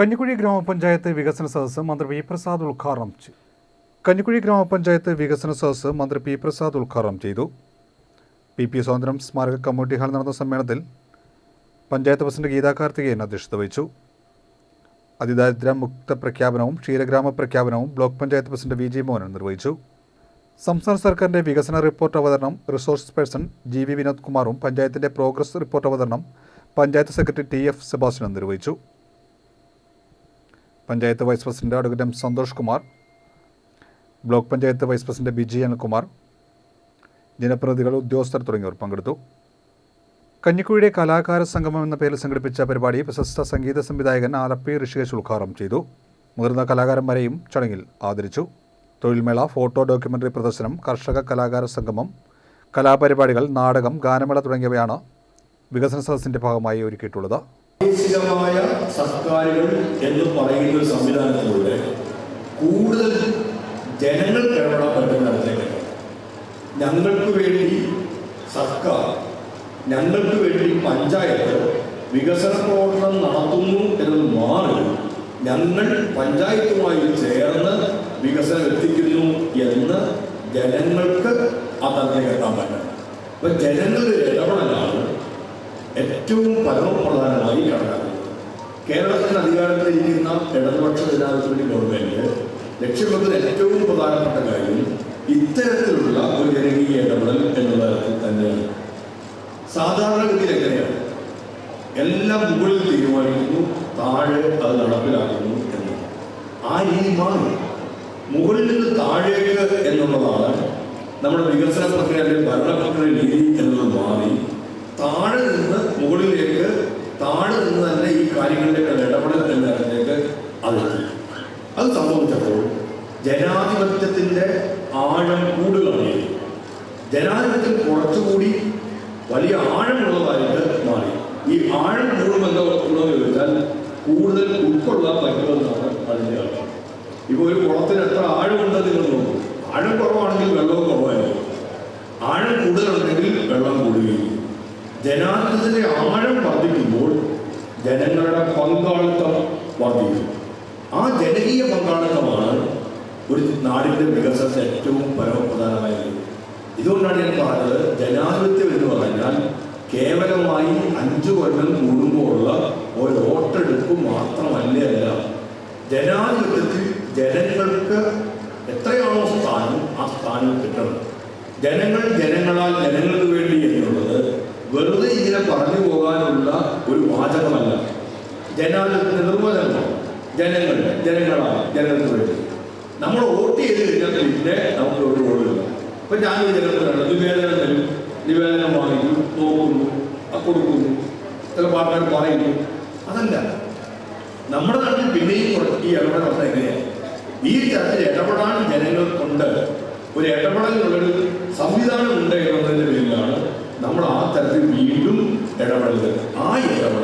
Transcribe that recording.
കഞ്ഞിക്കുഴി ഗ്രാമപഞ്ചായത്ത് വികസന സദസ്സ് മന്ത്രി പി പ്രസാദ് ഉദ്ഘാടനം ചെയ്തു. കഞ്ഞിക്കുഴി ഗ്രാമപഞ്ചായത്ത് വികസന സദസ്സ് മന്ത്രി പി പ്രസാദ് ഉദ്ഘാടനം ചെയ്തു. പി പി സ്വാതന്ത്ര്യം സ്മാരക കമ്മ്യൂണിറ്റി ഹാളിൽ നടന്ന സമ്മേളനത്തിൽ പഞ്ചായത്ത് പ്രസിഡന്റ് ഗീതാ കാർത്തികേയൻ അധ്യക്ഷത വഹിച്ചു. അതിദാരിദ്ര്യ മുക്ത പ്രഖ്യാപനവും ക്ഷീരഗ്രാമ പ്രഖ്യാപനവും block panchayat president V G Mohanan നിർവഹിച്ചു. സംസ്ഥാന സർക്കാരിന്റെ വികസന റിപ്പോർട്ട് അവതരണം resource person G V Vinod കുമാറും പഞ്ചായത്തിന്റെ പ്രോഗ്രസ് റിപ്പോർട്ട് അവതരണം പഞ്ചായത്ത് സെക്രട്ടറി ടി എഫ് സെബാസ്റ്റ്യനും നിർവഹിച്ചു. Panchayat vice president advocate M Santhosh Kumar block panchayat vice president Biji Anilkumar ജനപ്രതിനിധികൾ ഉദ്യോഗസ്ഥർ തുടങ്ങിയവർ പങ്കെടുത്തു. കഞ്ഞിക്കുഴിയുടെ കലാകാര സംഗമം എന്ന പേരിൽ സംഘടിപ്പിച്ച പരിപാടി പ്രശസ്ത സംഗീത സംവിധായകൻ ആലപ്പി ഋഷികേശ് ഉദ്ഘാടനം ചെയ്തു. മുതിർന്ന കലാകാരന്മാരെയും ചടങ്ങിൽ ആദരിച്ചു. തൊഴിൽമേള ഫോട്ടോ ഡോക്യുമെന്ററി പ്രദർശനം കർഷക കലാകാര സംഗമം കലാപരിപാടികൾ നാടകം ഗാനമേള തുടങ്ങിയവയാണ് വികസന സദസ്സിന്റെ ഭാഗമായി ഒരുക്കിയിട്ടുള്ളത്. പ്രാദേശികമായ സർക്കാരുകൾ എന്ന് പറയുന്ന ഒരു സംവിധാനത്തിലൂടെ കൂടുതൽ ജനങ്ങൾ ഇടപെടാൻ പറ്റുന്ന തരത്തിലേക്ക് ഞങ്ങൾക്ക് വേണ്ടി സർക്കാർ ഞങ്ങൾക്ക് വേണ്ടി പഞ്ചായത്ത് വികസന പ്രവർത്തനം നടത്തുന്നു എന്നത് മാറി ഞങ്ങൾ പഞ്ചായത്തുമായി ചേർന്ന് വികസനം എത്തിക്കുന്നു എന്ന് ജനങ്ങൾക്ക് ആ തലത്തിലേക്ക് എത്താൻ പറ്റണം അപ്പൊ ജനങ്ങളുടെ ഇടപെടലാണ്. ഏറ്റവും പരമപ്രധാനമായി കണക്കാക്കുന്നത് കേരളത്തിൽ അധികാരത്തിലിരിക്കുന്ന ഇടതുപക്ഷ ജനാധിപത്യ ഗവൺമെന്റ് ലക്ഷ്യമെന്ന ഏറ്റവും പ്രധാനപ്പെട്ട കാര്യം ഇത്തരത്തിലുള്ള ഒരു ജനകീയ ഇടപെടൽ എന്നുള്ള തരത്തിൽ തന്നെയാണ് സാധാരണഗതിയിൽ എങ്ങനെയാണ്? എല്ലാം മുകളിൽ തീരുമാനിക്കുന്നു താഴെ അത് നടപ്പിലാക്കുന്നു എന്ന് ആ രീതി മാറി. മുകളിൽ നിന്ന് താഴേക്ക് എന്നുള്ളതാണ് നമ്മുടെ വികസന പ്രക്രിയ അല്ലെങ്കിൽ ഭരണ പ്രക്രിയ രീതി എന്നുള്ളത് മാറി. താഴെ നിന്ന് മുകളിലേക്ക് താഴെ നിന്ന് തന്നെ ഈ കാര്യങ്ങളിലേക്ക് ഇടപെടൽ എന്ന തരത്തിലേക്ക് അതെത്തി അത് സംഭവിച്ചപ്പോൾ ജനാധിപത്യത്തിന്റെ ആഴം കൂടുകയാണ് ജനാധിപത്യം കുറച്ചുകൂടി വലിയ ആഴമുള്ളതായിട്ട് മാറി. ഈ ആഴം കൂടുമെന്ന് ഉള്ളതെന്ന് ചോദിച്ചാൽ കൂടുതൽ ഉൾക്കൊള്ളാൻ പറ്റുമെന്നാണ് അതിന്റെ അർത്ഥം. ഇപ്പോൾ ഒരു കുളത്തിന് എത്ര ആഴമുണ്ടെന്ന് നിങ്ങൾ നോക്കും. ആഴം കുറവാണെങ്കിൽ വെള്ളവും കുറവായിരിക്കും. ആഴം കൂടുകയും ജനാധിപത്യത്തിന്റെ ആഴം വർദ്ധിക്കുമ്പോൾ ജനങ്ങളുടെ പങ്കാളിത്തം വർദ്ധിക്കും. ആ ജനകീയ പങ്കാളിത്തമാണ് ഒരു നാടിന്റെ വികസനത്തിന് ഏറ്റവും പരമപ്രധാനമായത് ഇതുകൊണ്ടാണ് ഞാൻ പറഞ്ഞത് ജനാധിപത്യം എന്ന് പറഞ്ഞാൽ കേവലമായി അഞ്ചു കൊല്ലം കൂടുമ്പോഴുള്ള ഒരു വോട്ടെടുപ്പ് മാത്രമല്ല ജനാധിപത്യത്തിൽ ജനങ്ങൾക്ക് എത്രയാണോ സ്ഥാനം ആ സ്ഥാനം കിട്ടണം. ജനങ്ങൾ ജനങ്ങളാൽ ജനങ്ങൾക്ക് വേണ്ടി വെറുതെ ഇങ്ങനെ പറഞ്ഞു പോകാനുള്ള ഒരു വാചകമല്ല. ജനാധിപത്യ നിർവചനം. ജനങ്ങൾ ജനങ്ങളാണ് ജനങ്ങൾക്ക് വേണ്ടി നമ്മൾ വോട്ട് ചെയ്ത് കഴിഞ്ഞാൽ പിന്നെ നമുക്ക് ഒരു റോളില്ല ഇപ്പൊ ഞാൻ ജനങ്ങളാണ് നിവേദനം തരും. നിവേദനം വാങ്ങിക്കും നോക്കുന്നു കൊടുക്കുന്നു. ചില പാർട്ടികൾ പറയുന്നു അതല്ല. നമ്മുടെ നാട്ടിൽ പിന്നെയും കുറച്ച് ഈ ഇടപെടൽ വന്നത് എങ്ങനെയാണ് ഈ ചർച്ചയിൽ ഇടപെടാൻ ജനങ്ങൾക്കുണ്ട്. ഒരു ഇടപെടലിനുള്ളൊരു സംവിധാനം ഉണ്ട് എന്നുള്ളതിന്റെ പേരിലാണ് നമ്മൾ ആ തരത്തിൽ വീണ്ടും ഇടപെടൽ ആ ഇടപെടൽ